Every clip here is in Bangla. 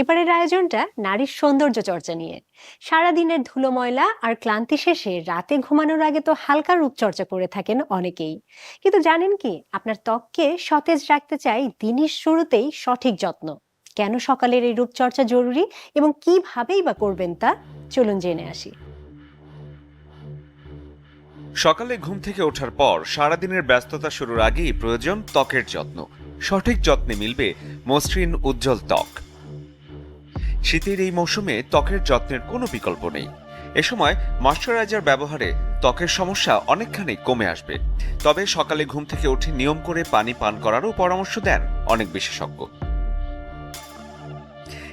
এবারের আয়োজনটা নারীর সৌন্দর্য চর্চা নিয়ে। সারাদিনের ধুলো ময়লা আর ক্লান্তি শেষে রাতে ঘুমানোর আগে তো হালকা রূপচর্চা করে থাকেন অনেকেই। কিন্তু জানেন কি, আপনার ত্বককে সতেজ রাখতে চাই দিনের শুরুতেই সঠিক যত্ন। কেন সকালের এই রূপচর্চা জরুরি এবং কিভাবেই বা করবেন তা চলুন জেনে আসি। সকালে ঘুম থেকে ওঠার পর সারাদিনের ব্যস্ততা শুরুর আগেই প্রয়োজন ত্বকের যত্ন। সঠিক যত্নে মিলবে মসৃণ উজ্জ্বল ত্বক। শীতের এই মৌসুমে ত্বকের যত্নের কোনো বিকল্প নেই। এ সময় ময়শ্চারাইজার ব্যবহারে ত্বকের সমস্যা অনেকখানি কমে আসবে। তবে সকালে ঘুম থেকে উঠে নিয়ম করে পানি পান করারও পরামর্শ দেন অনেক বিশেষজ্ঞ।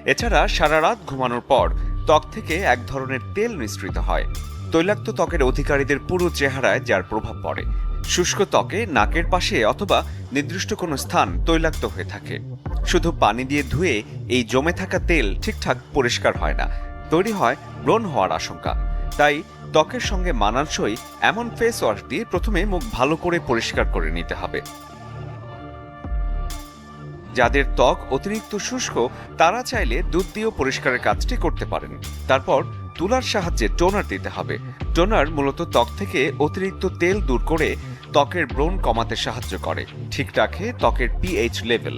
এছাড়া সারা রাত ঘুমানোর পর ত্বক থেকে এক ধরনের তেল নিঃসৃত হয়। তৈলাক্ত ত্বকের অধিকারীদের পুরো চেহারায় যার প্রভাব পড়ে। শুষ্ক ত্বকে নাকের পাশে অথবা নির্দিষ্ট কোনো স্থান তৈলাক্ত হয়ে থাকে। শুধু পানি দিয়ে ধুয়ে এই জমে থাকা তেল ঠিকঠাক পরিষ্কার হয় না, তৈরি হয় ব্রণ হওয়ার আশঙ্কা। তাই ত্বকের সঙ্গে মানানসই এমন ফেস ওয়াশ দিয়ে প্রথমে মুখ ভালো করে পরিষ্কার করে নিতে হবে। যাদের ত্বক অতিরিক্ত শুষ্ক, তারা চাইলে দুধ দিয়েও পরিষ্কারের কাজটি করতে পারেন। তারপর তুলার সাহায্যে টোনার দিতে হবে। টোনার মূলত ত্বক থেকে অতিরিক্ত তেল দূর করে ত্বকের ব্রণ কমাতে সাহায্য করে। ঠিক রাখে ত্বকের pH level